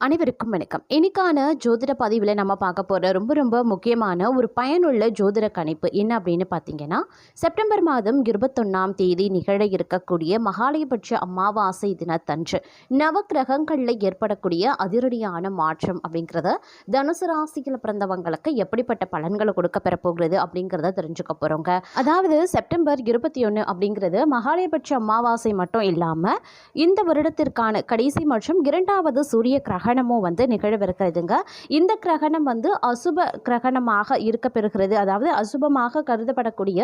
அனைவருக்கும் வணக்கம். இன்னைக்கான ஜோதிட பதிவில் நம்ம பார்க்க போகிற ரொம்ப ரொம்ப முக்கியமான ஒரு பயனுள்ள ஜோதிட கணிப்பு என்ன அப்படின்னு பார்த்தீங்கன்னா செப்டம்பர் மாதம் இருபத்தொன்னாம் தேதி நிகழ இருக்கக்கூடிய மகாலயபட்ச அமாவாசை தினத்தன்று நவக்கிரகங்களில் ஏற்படக்கூடிய அதிரடியான மாற்றம் அப்படிங்கிறத தனுசு ராசியில் பிறந்தவங்களுக்கு எப்படிப்பட்ட பலன்களை கொடுக்க பெறப்போகிறது அப்படிங்கிறத தெரிஞ்சுக்க போகிறோங்க அதாவது செப்டம்பர் இருபத்தி ஒன்று அப்படிங்கிறது மகாலயபட்ச அமாவாசை மட்டும் இல்லாமல் இந்த வருடத்திற்கான கடைசி மற்றும் இரண்டாவது சூரிய கிரகணமும் வந்து நிகழவிருக்கிறதுங்க. இந்த கிரகணம் வந்து அசுப கிரகணமாக இருக்க பெறுகிறது அதாவது அசுபமாக கருதப்படக்கூடிய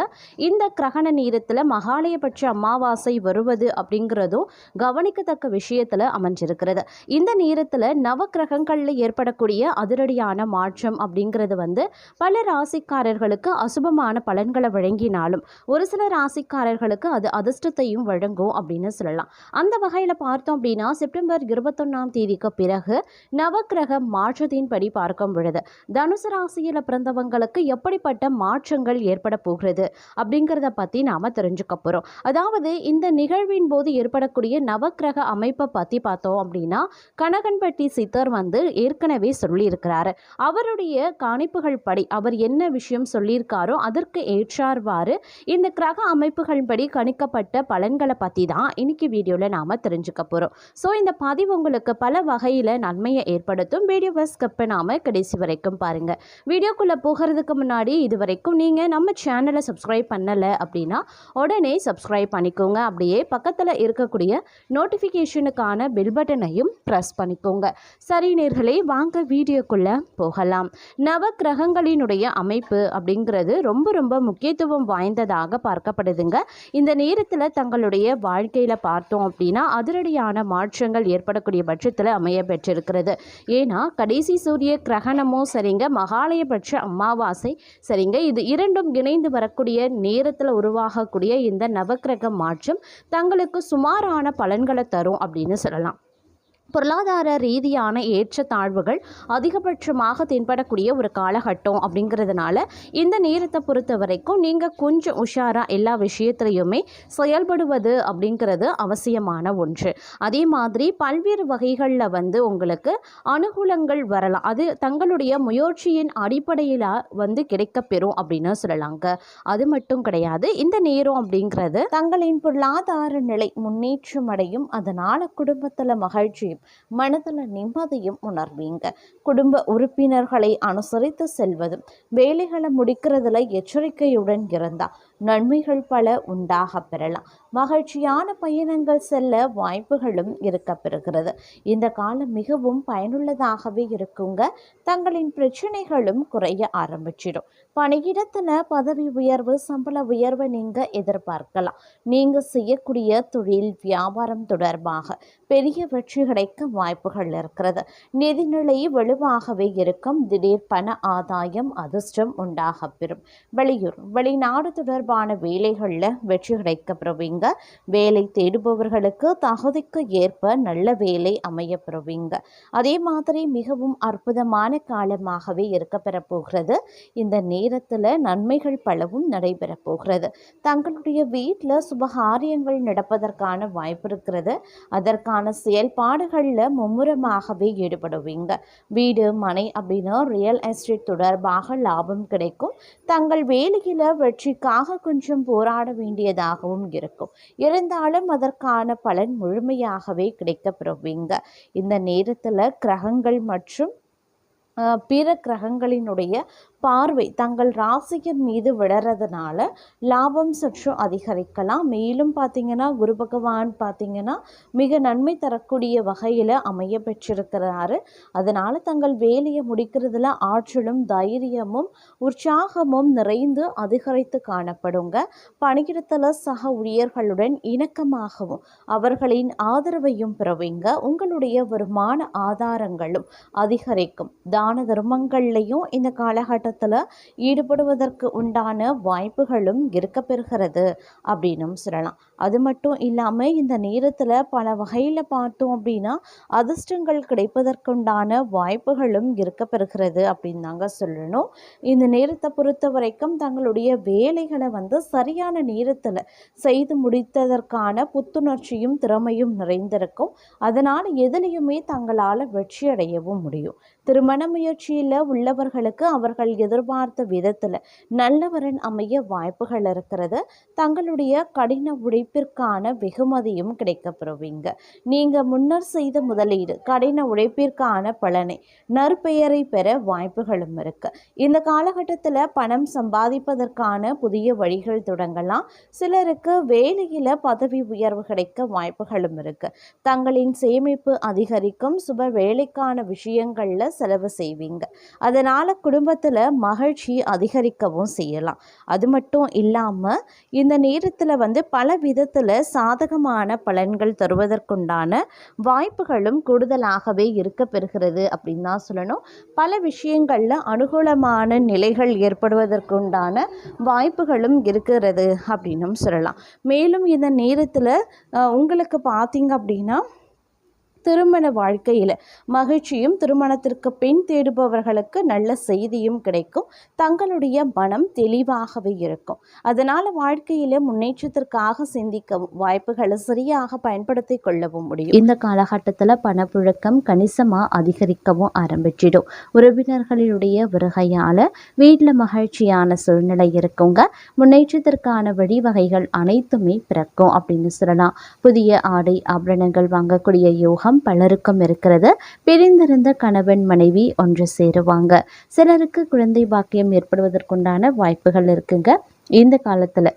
இந்த கிரகண நேரத்தில் மகாலயபட்ச அமாவாசை வருவது அப்படிங்கிறதும் கவனிக்கத்தக்க விஷயத்தில் அமைஞ்சிருக்கிறது. இந்த நேரத்தில் நவ கிரகங்களில் ஏற்படக்கூடிய அதிரடியான மாற்றம் அப்படிங்கிறது வந்து பல ராசிக்காரர்களுக்கு அசுபமான பலன்களை வழங்கினாலும் ஒரு சில ராசிக்காரர்களுக்கு அது அதிர்ஷ்டத்தையும் வழங்கும் அப்படின்னு சொல்லலாம். அந்த வகையில் பார்த்தோம் அப்படின்னா செப்டம்பர் இருபத்தொன்னாம் தேதிக்கு பிறகு நவக்கிரக மாற்றத்தின்படி பார்க்கும் பொழுது தனுசு ராசியில் பிறந்தவங்களுக்கு எப்படிப்பட்ட மாற்றங்கள் ஏற்பட போகிறது அப்படிங்கிறத பற்றி நாம் தெரிஞ்சுக்க போகிறோம் அதாவது இந்த நிகழ்வின் போது ஏற்படக்கூடிய நவக்கிரக அமைப்பை பற்றி பார்த்தோம் அப்படின்னா கனகன்பட்டி சித்தர் வந்து ஏற்கனவே சொல்லியிருக்கிறாரு. அவருடைய கணிப்புகள் படி அவர் என்ன விஷயம் சொல்லியிருக்காரோ அதற்கு ஏற்றார்வாறு இந்த கிரக அமைப்புகள் படி கணிக்கப்பட்ட பலன்களை பற்றி தான் இன்னைக்கு வீடியோவில் நாம் தெரிஞ்சுக்க போகிறோம் ஸோ இந்த பதிவு உங்களுக்கு பல வகையில் நன்மையை ஏற்படுத்தும் வீடியோவை ஸ்கிப் பண்ணாமல் கடைசி வரைக்கும் பாருங்கள் வீடியோக்குள்ளே போகிறதுக்கு முன்னாடி இது வரைக்கும் நீங்கள் நம்ம சேனலை சப்ஸ்கிரைப் பண்ணலை அப்படின்னா உடனே சப்ஸ்கிரைப் பண்ணிக்கோங்க. அப்படியே பக்கத்தில் இருக்கக்கூடிய நோட்டிஃபிகேஷனுக்கான பெல் பட்டனையும் ப்ரெஸ் பண்ணிக்கோங்க. சரி நேர்களே வாங்க வீடியோக்குள்ளே போகலாம். நவ கிரகங்களினுடைய அமைப்பு அப்படிங்கிறது ரொம்ப ரொம்ப முக்கியத்துவம் வாய்ந்ததாக பார்க்கப்படுதுங்க. இந்த நேரத்தில் தங்களுடைய வாழ்க்கையில் பார்த்தோம் அப்படின்னா அதிரடியான மாற்றங்கள் ஏற்படக்கூடிய பட்சத்தில் அமைய இருக்கிறது. ஏன்னா கடைசி சூரிய கிரகணமும் சரிங்க மகாலயபட்ச அமாவாசை சரிங்க இது இரண்டும் இணைந்து வரக்கூடிய நேரத்தில் உருவாகக்கூடிய இந்த நவக்கிரக மாற்றம் தங்களுக்கு சுமாரான பலன்களை தரும் அப்படின்னு சொல்லலாம். பொருளாதார ரீதியான ஏற்றத்தாழ்வுகள் அதிகபட்சமாக தென்படக்கூடிய ஒரு காலகட்டம் அப்படிங்கிறதுனால இந்த நேரத்தை பொறுத்த வரைக்கும் நீங்கள் கொஞ்சம் உஷாராக எல்லா விஷயத்துலையுமே செயல்படுவது அப்படிங்கிறது அவசியமான ஒன்று. அதே மாதிரி பல்வேறு வகைகளில் வந்து உங்களுக்கு அனுகூலங்கள் வரலாம். அது தங்களுடைய முயற்சியின் அடிப்படையில் வந்து கிடைக்கப்பெறும் அப்படின்னு சொல்லலாங்க. அது மட்டும் கிடையாது. இந்த நேரம் அப்படிங்கிறது தங்களின் பொருளாதார நிலை முன்னேற்றம் அடையும். அதனால் குடும்பத்தில் மகிழ்ச்சியும் மனதில் நிம்மதியும் உணர்வீங்க. குடும்ப உறுப்பினர்களை அனுசரித்து செல்வதும் வேலைகளை முடிக்கிறதுல எச்சரிக்கையுடன் இருந்தால் நன்மைகள் பல உண்டாக பெறலாம். மகிழ்ச்சியான பயணங்கள் செல்ல வாய்ப்புகளும் இருக்க பெறுகிறது. இந்த காலம் மிகவும் பயனுள்ளதாகவே இருக்குங்க. தங்களின் பிரச்சனைகளும் குறைய ஆரம்பிச்சிடும். பணியிடத்தில் பதவி உயர்வு சம்பள உயர்வை நீங்கள் எதிர்பார்க்கலாம். நீங்கள் செய்யக்கூடிய தொழில் வியாபாரம் தொடர்பாக பெரிய வெற்றி கிடைக்க வாய்ப்புகள் இருக்கிறது. நிதிநிலை வலுவாகவே இருக்கும். திடீர் பண ஆதாயம் அதிர்ஷ்டம் உண்டாக பெறும். வெளியூர் வெளிநாடு தொடர்பான வேலைகளில் வெற்றி கிடைக்க பெறுவீங்க வேலை தேடுபவர்களுக்கு தகுதிக்கு ஏற்ப நல்ல வேலை அமைய பெறுவீங்க அதே மாதிரி மிகவும் அற்புதமான காலமாகவே இருக்க போகிறது. இந்த நேரத்தில் நன்மைகள் பலவும் நடைபெறப் போகிறது. தங்களுடைய வீட்டில் சுபகாரியங்கள் நடப்பதற்கான வாய்ப்பு இருக்கிறது. அதற்கான செயல்பாடுகளில் மும்முரமாகவே ஈடுபடுவீங்க. வீடு மனை அப்படின்னா ரியல் எஸ்டேட் தொடர்பாக லாபம் கிடைக்கும். தங்கள் வேலையில் வெற்றிக்காக கொஞ்சம் போராட வேண்டியதாகவும் இருக்கும். இருந்தாலும் அதற்கான பலன் முழுமையாகவே கிடைக்கப்பெறுவீங்க. இந்த நேரத்தில் கிரகங்கள் மற்றும் பிற கிரகங்களினுடைய பார்வை தங்கள் ராசியின் மீது விடறதுனால லாபம் சற்று அதிகரிக்கலாம். மேலும் பார்த்திங்கன்னா குரு பகவான் பார்த்திங்கன்னா மிக நன்மை தரக்கூடிய வகையில் அமைய பெற்றிருக்கிறாரு. அதனால் தங்கள் வேலையை முடிக்கிறதுல ஆற்றலும் தைரியமும் உற்சாகமும் நிறைந்து அதிகரித்து காணப்படுங்க. பணியிடத்தில் சக ஊழியர்களுடன் இணக்கமாகவும் அவர்களின் ஆதரவையும் பெறுவீங்க. உங்களுடைய வருமான ஆதாரங்களும் அதிகரிக்கும். தான தர்மங்கள்லையும் இந்த காலகட்டம் போராட்டத்தில் ஈடுபடுவதற்கு உண்டான வாய்ப்புகளும் இருக்கப்பெறுகிறது அப்படின்னும் சொல்லலாம். அது மட்டும் இல்லாமல் இந்த நேரத்தில் பல வகையில் பார்த்தோம் அப்படின்னா அதிர்ஷ்டங்கள் கிடைப்பதற்குண்டான வாய்ப்புகளும் இருக்கப்பெறுகிறது அப்படின்னு தாங்க சொல்லணும். இந்த நேரத்தை பொறுத்த வரைக்கும் தங்களுடைய வேலைகளை வந்து சரியான நேரத்தில் செய்து முடித்ததற்கான புத்துணர்ச்சியும் திறமையும் நிறைந்திருக்கும். அதனால் எதுலேயுமே தங்களால் வெற்றி அடையவும் முடியும். திருமண முயற்சியில் உள்ளவர்களுக்கு அவர்கள் எதிர்பார்த்த விதத்தில் நல்லவரன் அமைய வாய்ப்புகள் இருக்கிறது. தங்களுடைய கடின உழைப்பிற்கான வெகுமதியும் கிடைக்கப்பெறுவீங்க. நீங்கள் முன்னர் செய்த முதலீடு கடின உழைப்பிற்கான பலனை நற்பெயரை பெற வாய்ப்புகளும் இருக்கு. இந்த காலகட்டத்தில் பணம் சம்பாதிப்பதற்கான புதிய வழிகள் தொடங்கலாம். சிலருக்கு வேலையில் பதவி உயர்வு கிடைக்க வாய்ப்புகளும் இருக்கு. தங்களின் சேமிப்பு அதிகரிக்கும் சுப வேலைக்கான விஷயங்களில் செலவு செய்வீங்க. அதனால் குடும்பத்தில் மகிழ்ச்சி அதிகரிக்கவும் செய்யலாம். அது மட்டும் இல்லாமல் இந்த நேரத்தில் வந்து பல விதத்தில் சாதகமான பலன்கள் தருவதற்குண்டான வாய்ப்புகளும் கூடுதலாகவே இருக்க பெறுகிறது அப்படின்னு தான் சொல்லணும். பல விஷயங்களில் அனுகூலமான நிலைகள் ஏற்படுவதற்குண்டான வாய்ப்புகளும் இருக்கிறது அப்படின்னும் சொல்லலாம். மேலும் இந்த நேரத்தில் உங்களுக்கு பார்த்தீங்க அப்படின்னா திருமண வாழ்க்கையில் மகிழ்ச்சியும் திருமணத்திற்கு பின் தேடுபவர்களுக்கு நல்ல செய்தியும் கிடைக்கும். தங்களுடைய மனம் தெளிவாகவே இருக்கும். அதனால் வாழ்க்கையில் முன்னேற்றத்திற்காக சிந்திக்கவும் வாய்ப்புகளை சரியாக பயன்படுத்தி கொள்ளவும் முடியும். இந்த காலகட்டத்தில் பணப்புழக்கம் கணிசமாக அதிகரிக்கவும் ஆரம்பிச்சிடும். உறவினர்களுடைய வருகையால் வீட்டில் மகிழ்ச்சியான சூழ்நிலை இருக்குங்க. முன்னேற்றத்திற்கான வழிவகைகள் அனைத்துமே பிறக்கும் அப்படின்னு சொல்லலாம். புதிய ஆடை ஆபரணங்கள் வாங்கக்கூடிய யோகம் பலருக்கும் இருக்கிறது. பிரிந்திருந்த கணவன் மனைவி ஒன்று சேருவாங்க. சிலருக்கு குழந்தை பாக்கியம் ஏற்படுவதற்குண்டான வாய்ப்புகள் இருக்குங்க. இந்த காலத்தில்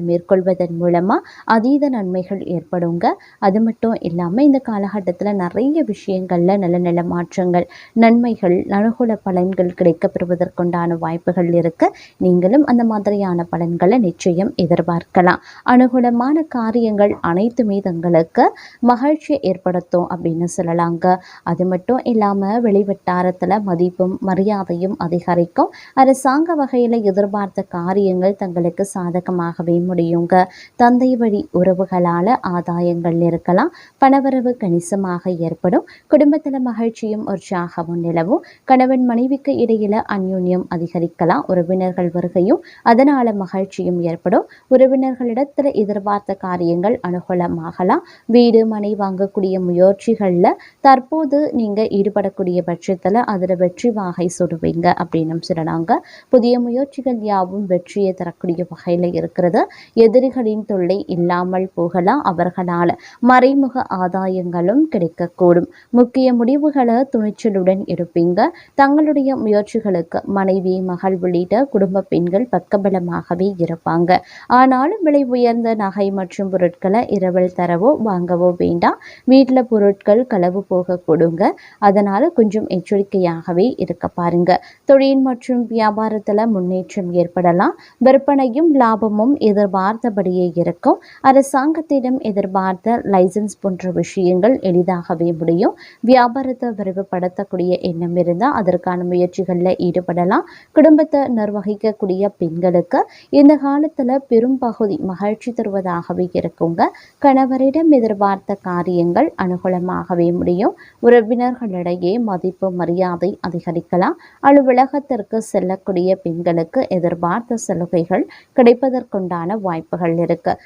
மேற்கொள்வதன் மூலமாக அதீத நன்மைகள் ஏற்படுங்க. அது மட்டும் இல்லாமல் இந்த காலகட்டத்தில் நிறைய விஷயங்களில் நல்ல நல்ல மாற்றங்கள் நன்மைகள் அனுகூல பலன்கள் கிடைக்கப்பெறுவதற்குண்டான வாய்ப்புகள் இருக்கு. நீங்களும் அந்த மாதிரியான பலன்களை நிச்சயம் எதிர்பார்க்கலாம். அனுகூலமான காரியங்கள் அனைத்துமே தங்களுக்கு மகிழ்ச்சியை ஏற்படுத்தும் அப்படின்னு சொல்லலாங்க. அது மட்டும் இல்லாமல் வெளிவட்டாரத்தில் மதிப்பும் மரியாதையும் அதிகரிக்கும். அரசாங்க வகையில் எதிர்பார்த்த காரியங்கள் தங்களுக்கு சாதகமாகவே முடியுங்க. தந்தை வழி உறவுகளால் ஆதாயங்கள் இருக்கலாம். பணவரவு கணிசமாக ஏற்படும். குடும்பத்தில் மகிழ்ச்சியும் உற்சாகமும் நிலவும். கணவன் மனைவிக்கு இடையில அந்யூன்யம் அதிகரிக்கலாம். உறவினர்கள் வருகையும் அதனால மகிழ்ச்சியும் ஏற்படும். உறவினர்களிடத்தில் எதிர்பார்த்த காரியங்கள் அனுகூலமாகலாம். வீடு மனை வாங்கக்கூடிய முயற்சிகளில் தற்போது நீங்கள் ஈடுபடக்கூடிய பட்சத்தில் அதில் வெற்றி வாகை சுடுவீங்க அப்படின்னு சொல்லலாங்க புதிய முயற்சிகள் யாவும் வெற்றியை தரக்கூடிய வகையில் இருக்கிறது. எதிரிகளின் தொல்லை இல்லாமல் போகலாம். அவர்களால் மறைமுக ஆதாயங்களும் கிடைக்கக்கூடும். முக்கிய முடிவுகளை துணிச்சலுடன் எடுப்பீங்க. தங்களுடைய முயற்சிகளுக்கு மனைவி மகள் உள்ளிட்ட குடும்ப பெண்கள் பக்கபலமாகவே இருப்பாங்க. ஆனாலும் விலை உயர்ந்த நகை மற்றும் பொருட்களை இரவல் தரவோ வாங்கவோ வேண்டாம். வீட்டில் பொருட்கள் களவு போக கொடுங்க அதனால கொஞ்சம் எச்சரிக்கையாகவே இருக்க பாருங்க. தொழில் மற்றும் வியாபாரத்தில் முன்னேற்றம் ஏற்படலாம். விற்பனையும் லாபமும் எதிர்பார்த்தபடியே இருக்கும். அரசாங்கத்திடம் எதிர்பார்த்த லைசன்ஸ் போன்ற விஷயங்கள் எளிதாகவே முடியும். வியாபாரத்தை விரிவுபடுத்தக்கூடிய எண்ணம் இருந்தால் அதற்கான முயற்சிகளில் ஈடுபடலாம். குடும்பத்தை நிர்வகிக்கக்கூடிய பெண்களுக்கு இந்த காலத்தில் பெரும்பகுதி மகிழ்ச்சி தருவதாகவே இருக்குங்க. கணவரிடம் எதிர்பார்த்த காரியங்கள் அனுகூலமாகவே முடியும். உறவினர்களிடையே மதிப்பு மரியாதை அதிகரிக்கலாம். அலுவலகத்திற்கு செல்லக்கூடிய பெண்களுக்கு எதிர்பார்த்த சலுகைகள் கிடைப்பதற்குண்டான வாய்ப்புகள் இருக்கு.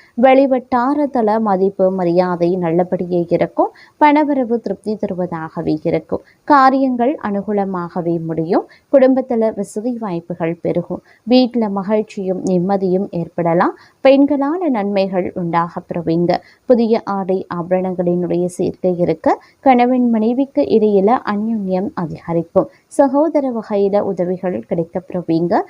தள மதிப்பு மரியாதை நல்லபடியே இருக்கும். பணவரவு திருப்தி தருவதாகவே இருக்கும். காரியங்கள் அனுகூலமாகவே முடியும். குடும்பத்தில் வசதி வாய்ப்புகள் பெருகும். வீட்டில் மகிழ்ச்சியும் நிம்மதியும் ஏற்படலாம். பெண்களான நன்மைகள் உண்டாக பெறுவீங்க புதிய ஆடை ஆபரணங்களினுடைய சேர்க்கை இருக்க. கணவன் மனைவிக்கு இடையில அந்யுன்யம் அதிகரிக்கும். சகோதர வகையில உதவிகள் கிடைக்கப்பெறுவீங்க